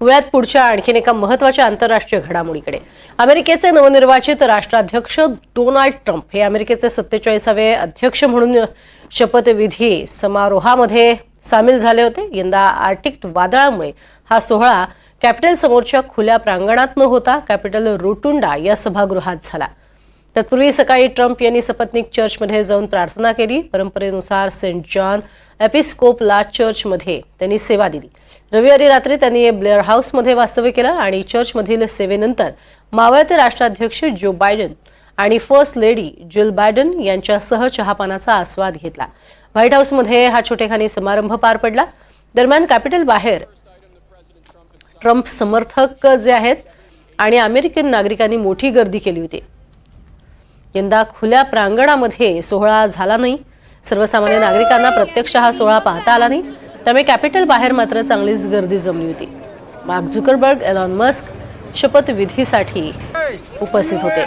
वळ्यात पुढच्या आणखीन एका महत्त्वाच्या आंतरराष्ट्रीय घडामोडीकडे. अमेरिकेचे नवनिर्वाचित राष्ट्राध्यक्ष डोनाल्ड ट्रम्प हे अमेरिकेचे सत्तेचाळीसावे अध्यक्ष म्हणून शपथविधी समारोहामध्ये सामील झाले होते. यंदा आर्टिक वादळामुळे हा सोहळा कॅपिटल समोरच्या खुल्या प्रांगणात न होता. कॅपिटल रोटुंडा या सभागृहात झाला. तत्पूर्वी सकाळी ट्रम्प यांनी सपत्निक चर्चमध्ये जाऊन प्रार्थना केली. परंपरेनुसार सेंट जॉन एपिस्कोपला चर्चमध्ये त्यांनी सेवा दिली. रविवारी रात्री त्यांनी ब्लेअर हाऊसमध्ये वास्तव्य केलं आणि चर्चमधील सेवेनंतर मावळते राष्ट्राध्यक्ष जो बायडन आणि फर्स्ट लेडी जिल बायडन यांच्यासह चहापानाचा आस्वाद घेतला. व्हाईट हाऊसमध्ये हा छोटेखानी समारंभ पार पडला. दरम्यान कॅपिटल बाहेर ट्रम्प समर्थक जे आहेत आणि अमेरिकन नागरिकांनी मोठी गर्दी केली होती. यंदा खुल्या प्रांगणामध्ये सोहळा झाला नाही. सर्वसामान्य नागरिकांना प्रत्यक्ष हा सोहळा पाहता आला नाही. त्यामुळे कॅपिटल बाहेर मात्र चांगलीच गर्दी जमली होती. मार्क झुकरबर्ग एलॉन मस्क शपथविधीसाठी उपस्थित होते.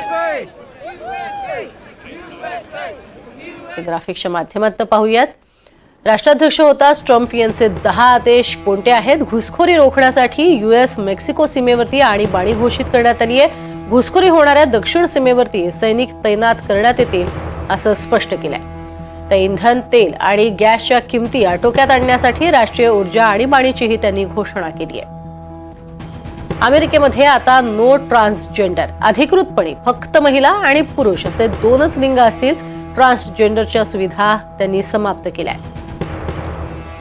ग्राफिक्सच्या माध्यमातून पाहूयात. राष्ट्राध्यक्ष होताच ट्रम्प यांचे दहा आदेश कोणते आहेत? घुसखोरी रोखण्यासाठी युएस मेक्सिको सीमेवरती आणीबाणी घोषित करण्यात आली आहे. घुसखोरी होणाऱ्या दक्षिण सीमेवरती सैनिक तैनात करण्यात येतील असं स्पष्ट केलंय. तर इंधन तेल आणि गॅसच्या किमती आटोक्यात आणण्यासाठी राष्ट्रीय ऊर्जा आणीबाणीचीही त्यांनी घोषणा केली आहे. अमेरिकेमध्ये आता नो ट्रान्सजेंडर अधिकृतपणे फक्त महिला आणि पुरुष असे दोनच लिंग असतील ट्रान्सजेंडरच्या सुविधा त्यांनी समाप्त केल्या आहेत.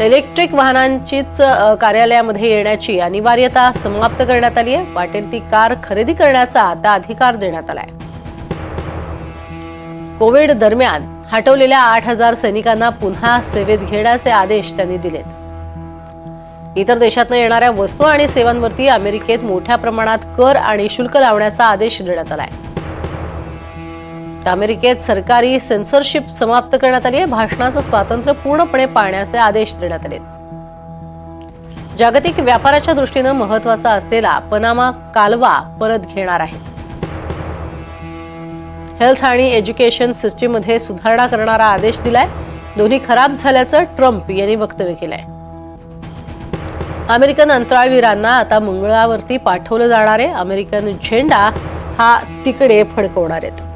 इलेक्ट्रिक वाहनांचीच कार्यालयामध्ये येण्याची अनिवार्यता समाप्त करण्यात आली आहे. वाटेल ती कार खरेदी करण्याचा आता अधिकार देण्यात आलाय. कोविड दरम्यान हटवलेल्या आठ हजार सैनिकांना पुन्हा सेवेत घेण्याचे आदेश त्यांनी दिलेत. इतर देशातनं येणाऱ्या वस्तू आणि सेवांवरती अमेरिकेत मोठ्या प्रमाणात कर आणि शुल्क लावण्याचा आदेश देण्यात आलाय. अमेरिकेत सरकारी सेन्सॉरशिप समाप्त करण्यात आली आहे. भाषणाचं स्वातंत्र्य पूर्णपणे पाळण्याचे आदेश देण्यात आले जागतिक व्यापाराच्या दृष्टीनं महत्त्वाचा असलेला पनामा कालवा परत घेणार आहेत हेल्थ आणि एज्युकेशन सिस्टीममध्ये सुधारणा करणारा आदेश दिलाय. दोन्ही खराब झाल्याचं ट्रम्प यांनी वक्तव्य केलंय. अमेरिकन अंतराळवीरांना आता मंगळावरती पाठवलं जाणार आहे. अमेरिकन झेंडा हा तिकडे फडकवणार आहेत.